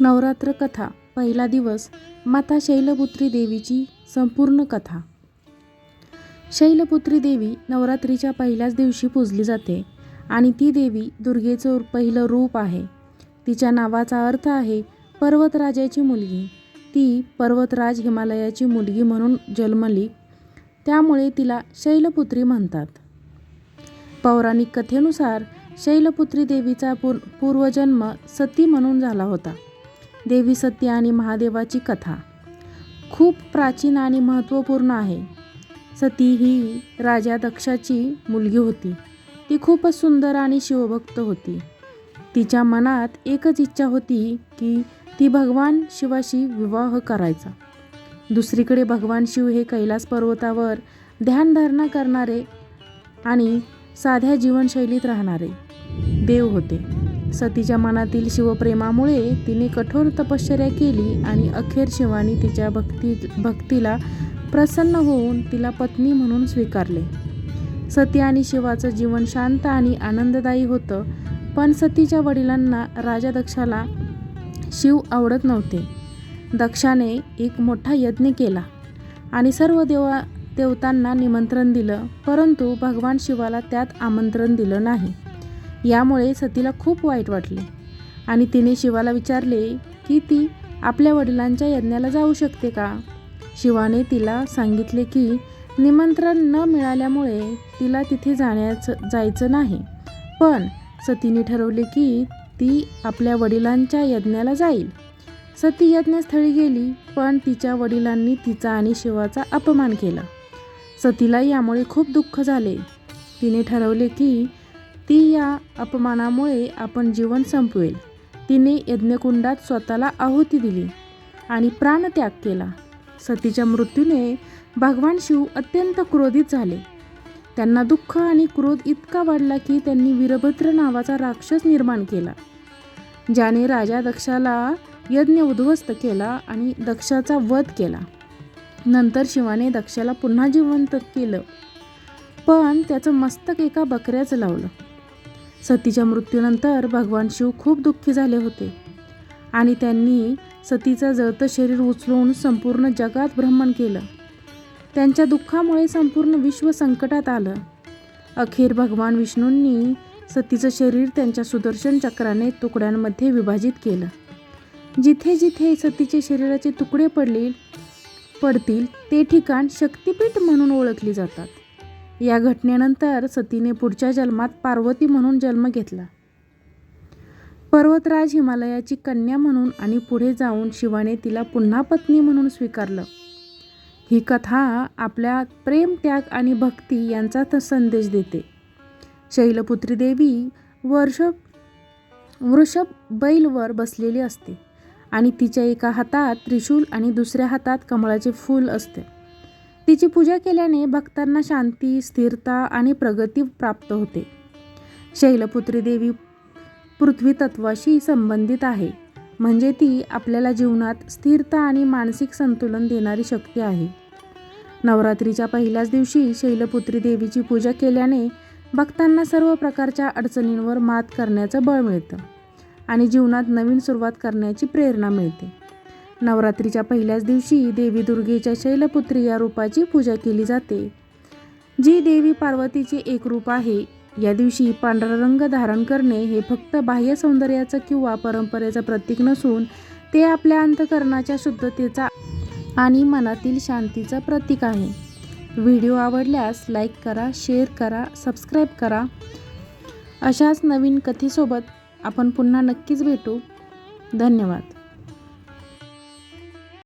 नवरात्र कथा पहिला दिवस माता शैलपुत्री देवीची संपूर्ण कथा. शैलपुत्री देवी नवरात्रीच्या पहिल्याच दिवशी पूजली जाते आणि ती देवी दुर्गेचं पहिलं रूप आहे. तिच्या नावाचा अर्थ आहे पर्वतराजाची मुलगी. ती पर्वतराज हिमालयाची मुलगी म्हणून जन्मली. त्यामुळे तिला शैलपुत्री म्हणतात. पौराणिक कथेनुसार शैलपुत्री देवीचा पूर पूर्वजन्म सती म्हणून झाला होता. देवी सती आणि महादेवाची कथा. खूप प्राचीन आणि महत्त्वपूर्ण आहे. सती ही राजा दक्षाची मुलगी होती. ती खूपच सुंदर आणि शिवभक्त होती. तिच्या मनात एकच इच्छा होती की ती भगवान शिवाशी विवाह करायचा. दुसरीकडे भगवान शिव हे कैलास पर्वतावर ध्यानधारणा करणारे आणि साध्या जीवनशैलीत राहणारे देव होते. सतीच्या मनातील शिवप्रेमामुळे तिने कठोर तपश्चर्या केली आणि अखेर शिवानी तिच्या भक्ती भक्तीला प्रसन्न होऊन तिला पत्नी म्हणून स्वीकारले. सती आणि शिवाचं जीवन शांत आणि आनंददायी होतं पण सतीच्या वडिलांना राजा दक्षाला शिव आवडत नव्हते. दक्षाने एक मोठा यज्ञ केला आणि सर्व देवा देवतांना निमंत्रण दिलं परंतु भगवान शिवाला त्यात आमंत्रण दिलं नाही. यामुळे सतीला खूप वाईट वाटले. आणि तिने शिवाला विचारले की ती आपल्या वडिलांच्या यज्ञाला जाऊ शकते का? शिवाने तिला सांगितले की निमंत्रण न मिळाल्यामुळे तिला तिथे जाण्याचं जायचं नाही. पण सतीने ठरवले की ती आपल्या वडिलांच्या यज्ञाला जाईल. सती यज्ञस्थळी गेली पण तिच्या वडिलांनी तिचा आणि शिवाचा अपमान केला. सतीला यामुळे खूप दुःख झाले. तिने ठरवले की ती या अपमानामुळे आपण जीवन संपवेल. तिने यज्ञकुंडात स्वतःला आहुती दिली आणि प्राणत्याग केला. सतीच्या मृत्यूने भगवान शिव अत्यंत क्रोधित झाले. त्यांना दुःख आणि क्रोध इतका वाढला की त्यांनी वीरभद्र नावाचा राक्षस निर्माण केला. ज्याने राजा दक्षाला यज्ञ उद्ध्वस्त केला आणि दक्षाचा वध केला. नंतर शिवाने दक्षाला पुन्हा जिवंत केलं. पण त्याचं मस्तक एका बकऱ्याचं लावलं. सतीच्या मृत्यूनंतर भगवान शिव खूप दुःखी झाले होते. आणि त्यांनी सतीचं जळतं शरीर उचलून संपूर्ण जगात भ्रमण केलं. त्यांच्या दुःखामुळे संपूर्ण विश्व संकटात आलं. अखेर भगवान विष्णूंनी सतीचं शरीर त्यांच्या सुदर्शन चक्राने तुकड्यांमध्ये विभाजित केलं. जिथे जिथे सतीचे शरीराचे तुकडे पडले पडतील ते ठिकाण शक्तिपीठ म्हणून ओळखली जातात. या घटनेनंतर सतीने पुढच्या जन्मात पार्वती म्हणून जन्म घेतला. पर्वतराज हिमालयाची कन्या म्हणून आणि पुढे जाऊन शिवाने तिला पुन्हा पत्नी म्हणून स्वीकारलं. ही कथा आपल्या प्रेम त्याग आणि भक्ती यांचा त- संदेश देते. शैलपुत्री देवी वर्षभ वृषभ बैलवर बसलेली असते आणि तिच्या एका हातात त्रिशूल आणि दुसऱ्या हातात कमळाचे फूल असते. तिची पूजा केल्याने भक्तांना शांती स्थिरता आणि प्रगती प्राप्त होते. शैलपुत्री देवी पृथ्वी तत्वाशी संबंधित आहे. म्हणजे ती आपल्याला जीवनात स्थिरता आणि मानसिक संतुलन देणारी शक्ती आहे. नवरात्रीच्या पहिल्याच दिवशी शैलपुत्री देवीची पूजा केल्याने भक्तांना सर्व प्रकारच्या अडचणींवर मात करण्याचं बळ मिळतं आणि जीवनात नवीन सुरुवात करण्याची प्रेरणा मिळते. नवरात्रीच्या पहिल्याच दिवशी देवी दुर्गेच्या शैलपुत्री या रूपाची पूजा केली जाते. जी देवी पार्वतीचे एक रूप आहे या दिवशी पांढरा रंग धारण करणे हे फक्त बाह्य सौंदर्याचं किंवा परंपरेचं प्रतीक नसून ते आपल्या अंतकरणाच्या शुद्धतेचा आणि मनातील शांतीचं प्रतीक आहे. व्हिडिओ आवडल्यास लाईक करा शेअर करा सबस्क्राईब करा. अशाच नवीन कथेसोबत आपण पुन्हा नक्कीच भेटू. धन्यवाद.